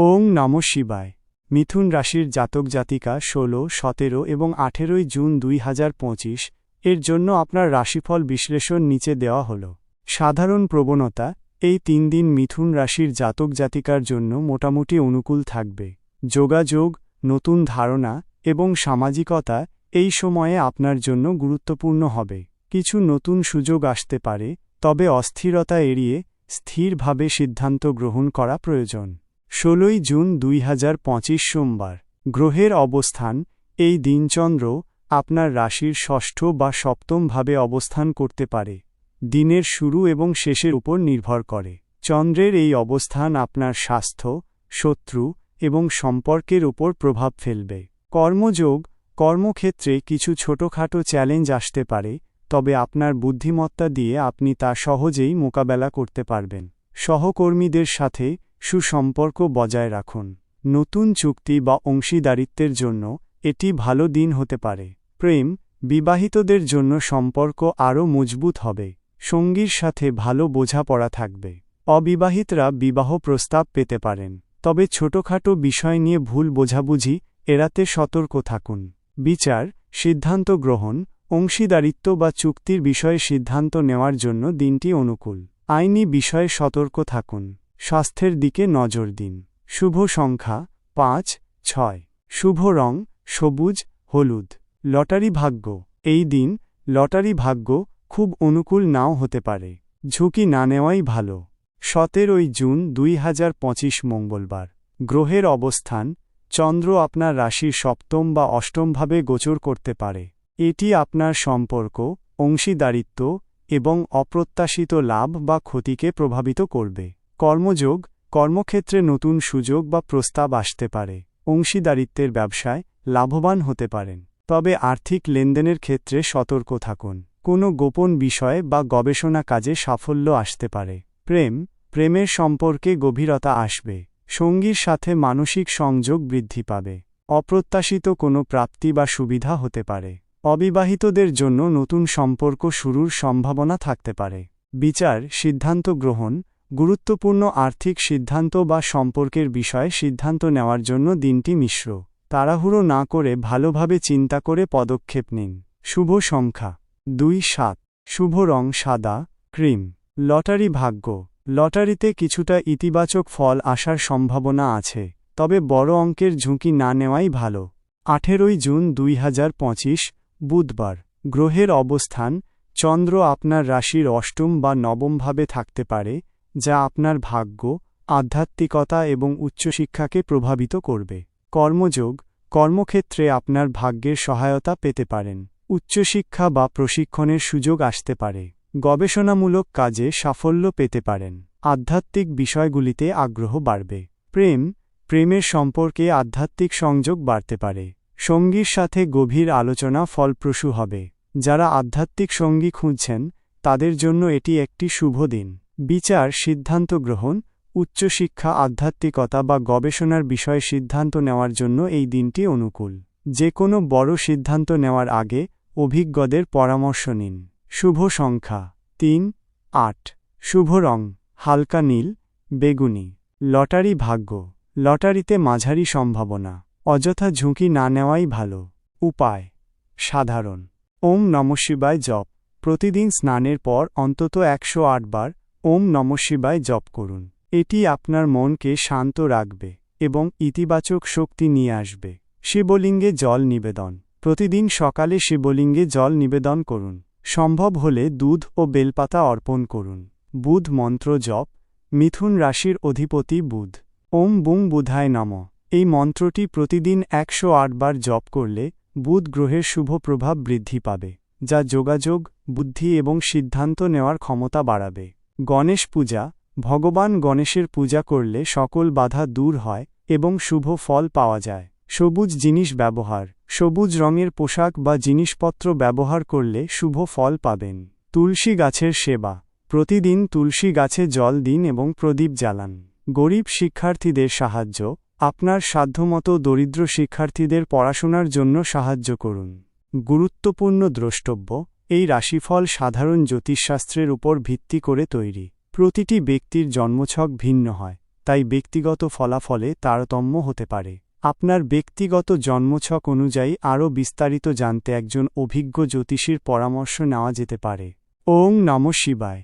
ওং নম শিবায়। মিথুন রাশির জাতক জাতিকা ষোলো, সতেরো এবং আঠেরোই জুন দুই হাজার পঁচিশ, এর জন্য আপনার রাশিফল বিশ্লেষণ নিচে দেওয়া হল। সাধারণ প্রবণতা, এই তিন দিন মিথুন রাশির জাতক জাতিকার জন্য মোটামুটি অনুকূল থাকবে। যোগাযোগ, নতুন ধারণা এবং সামাজিকতা, এই সময়ে আপনার জন্য গুরুত্বপূর্ণ হবে। কিছু নতুন সুযোগ আসতে পারে, তবে অস্থিরতা এড়িয়ে স্থিরভাবে সিদ্ধান্ত গ্রহণ করা প্রয়োজন। ষোলোই জুন দুই হাজার পঁচিশ সোমবার, গ্রহের অবস্থান, এই দিনচন্দ্র আপনার রাশির ষষ্ঠ বা সপ্তমভাবে অবস্থান করতে পারে, দিনের শুরু এবং শেষের উপর নির্ভর করে, চন্দ্রের এই অবস্থান আপনার স্বাস্থ্য, শত্রু এবং সম্পর্কের উপর প্রভাব ফেলবে, কর্মযোগ, কর্মক্ষেত্রে কিছু ছোটখাটো চ্যালেঞ্জ আসতে পারে, তবে আপনার বুদ্ধিমত্তা দিয়ে আপনি তা সহজেই মোকাবেলা করতে পারবেন, সহকর্মীদের সাথে সুসম্পর্ক বজায় রাখুন। নতুন চুক্তি বা অংশীদারিত্বের জন্য এটি ভালো দিন হতে পারে। প্রেম, বিবাহিতদের জন্য সম্পর্ক আরও মজবুত হবে। সঙ্গীর সাথে ভালো বোঝাপড়া থাকবে। অবিবাহিতরা বিবাহ প্রস্তাব পেতে পারেন। তবে ছোটখাটো বিষয় নিয়ে ভুল বোঝাবুঝি এড়াতে সতর্ক থাকুন। বিচার, সিদ্ধান্ত গ্রহণ, অংশীদারিত্ব বা চুক্তির বিষয়ে সিদ্ধান্ত নেওয়ার জন্য দিনটি অনুকূল। আইনি বিষয়ে সতর্ক থাকুন। স্বাস্থ্যের দিকে নজর দিন। শুভ সংখ্যা পাঁচ, ছয়। শুভ রং সবুজ, হলুদ। লটারি ভাগ্য। এই দিন লটারি ভাগ্য খুব অনুকূল নাও হতে পারে। ঝুঁকি না নেওয়াই ভালো। সতেরোই জুন দুই হাজার পঁচিশ মঙ্গলবার। গ্রহের অবস্থান। চন্দ্র আপনার রাশির সপ্তম বা অষ্টমভাবে গোচর করতে পারে। এটি আপনার সম্পর্ক, অংশীদারিত্ব এবং অপ্রত্যাশিত লাভ বা ক্ষতিকে প্রভাবিত করবে। কর্মযোগ, কর্মক্ষেত্রে নতুন সুযোগ বা প্রস্তাব আসতে পারে। অংশীদারিত্বের ব্যবসায় লাভবান হতে পারেন। তবে আর্থিক লেনদেনের ক্ষেত্রে সতর্ক থাকুন। কোনো গোপন বিষয় বা গবেষণা কাজে সাফল্য আসতে পারে। প্রেম, প্রেমের সম্পর্কে গভীরতা আসবে। সঙ্গীর সাথে মানসিক সংযোগ বৃদ্ধি পাবে। অপ্রত্যাশিত কোনো প্রাপ্তি বা সুবিধা হতে পারে। অবিবাহিতদের জন্য নতুন সম্পর্ক শুরুর সম্ভাবনা থাকতে পারে। বিচার, সিদ্ধান্ত গ্রহণ গুরুত্বপূর্ণ আর্থিক সিদ্ধান্ত বা সম্পর্কের বিষয়ে সিদ্ধান্ত নেওয়ার জন্য দিনটি মিশ্র। তাড়াহুড়ো না করে ভালোভাবে চিন্তা করে পদক্ষেপ নিন। শুভ সংখ্যা। দুই সাত। শুভ রং সাদা, ক্রিম। লটারি ভাগ্য। লটারিতে কিছুটা ইতিবাচক ফল আসার সম্ভাবনা আছে, তবে বড় অঙ্কের ঝুঁকি না নেওয়াই ভালো। আঠেরোই জুন দুই হাজার পঁচিশ, বুধবার। গ্রহের অবস্থান, চন্দ্র আপনার রাশির অষ্টম বা নবমভাবে থাকতে পারে যা আপনার ভাগ্য, আধ্যাত্মিকতা এবং উচ্চশিক্ষাকে প্রভাবিত করবে। কর্মযোগ, কর্মক্ষেত্রে আপনার ভাগ্যের সহায়তা পেতে পারেন। উচ্চশিক্ষা বা প্রশিক্ষণের সুযোগ আসতে পারে। গবেষণামূলক কাজে সাফল্য পেতে পারেন। আধ্যাত্মিক বিষয়গুলিতে আগ্রহ বাড়বে। প্রেম, প্রেমের সম্পর্কে আধ্যাত্মিক সংযোগ বাড়তে পারে। সঙ্গীর সাথে গভীর আলোচনা ফলপ্রসূ হবে। যারা আধ্যাত্মিক সঙ্গী খুঁজছেন, তাদের জন্য এটি একটি শুভ দিন। বিচার, সিদ্ধান্ত গ্রহণ, উচ্চশিক্ষা, আধ্যাত্মিকতা বা গবেষণার বিষয়ে সিদ্ধান্ত নেওয়ার জন্য এই দিনটি অনুকূল। যে কোনো বড় সিদ্ধান্ত নেওয়ার আগে অভিজ্ঞদের পরামর্শ নিন। শুভ সংখ্যা তিন, আট। শুভ রং, হালকা নীল, বেগুনি। লটারি ভাগ্য, লটারিতে মাঝারি সম্ভাবনা। অযথা ঝুঁকি না নেওয়াই ভালো। উপায়, সাধারণ। ওম নম শিবায় জপ। প্রতিদিন স্নানের পর অন্তত একশো বার ওম নম শিবায় জপ করুন। এটি আপনার মনকে শান্ত রাখবে এবং ইতিবাচক শক্তি নিয়ে আসবে। শিবলিঙ্গে জল নিবেদন। প্রতিদিন সকালে শিবলিঙ্গে জল নিবেদন করুন। সম্ভব হলে দুধ ও বেলপাতা অর্পণ করুন। বুধ মন্ত্র জপ। মিথুন রাশির অধিপতি বুধ। ওম বুং বুধায় নম। এই মন্ত্রটি প্রতিদিন একশো বার জপ করলে বুধ গ্রহের শুভ প্রভাব বৃদ্ধি পাবে, যা যোগাযোগ, বুদ্ধি এবং সিদ্ধান্ত নেওয়ার ক্ষমতা বাড়াবে। গণেশ পূজা, ভগবান গণেশের পূজা করলে সকল বাধা দূর হয় এবং শুভ ফল পাওয়া যায়। সবুজ জিনিস ব্যবহার, সবুজ রঙের পোশাক বা জিনিসপত্র ব্যবহার করলে শুভ ফল পাবেন। তুলসী গাছের সেবা, প্রতিদিন তুলসী গাছে জল দিন এবং প্রদীপ জ্বালান। গরিব শিক্ষার্থীদের সাহায্য, আপনার সাধ্যমতো দরিদ্র শিক্ষার্থীদের পড়াশোনার জন্য সাহায্য করুন। গুরুত্বপূর্ণ দ্রষ্টব্য এই রাশিফল সাধারণ জ্যোতিষশাস্ত্রের উপর ভিত্তি করে তৈরি। প্রতিটি ব্যক্তির জন্মছক ভিন্ন হয়, তাই ব্যক্তিগত ফলাফলে তারতম্য হতে পারে। আপনার ব্যক্তিগত জন্মছক অনুযায়ী আরও বিস্তারিত জানতে একজন অভিজ্ঞ জ্যোতিষীর পরামর্শ নেওয়া যেতে পারে। ওং নম শিবায়।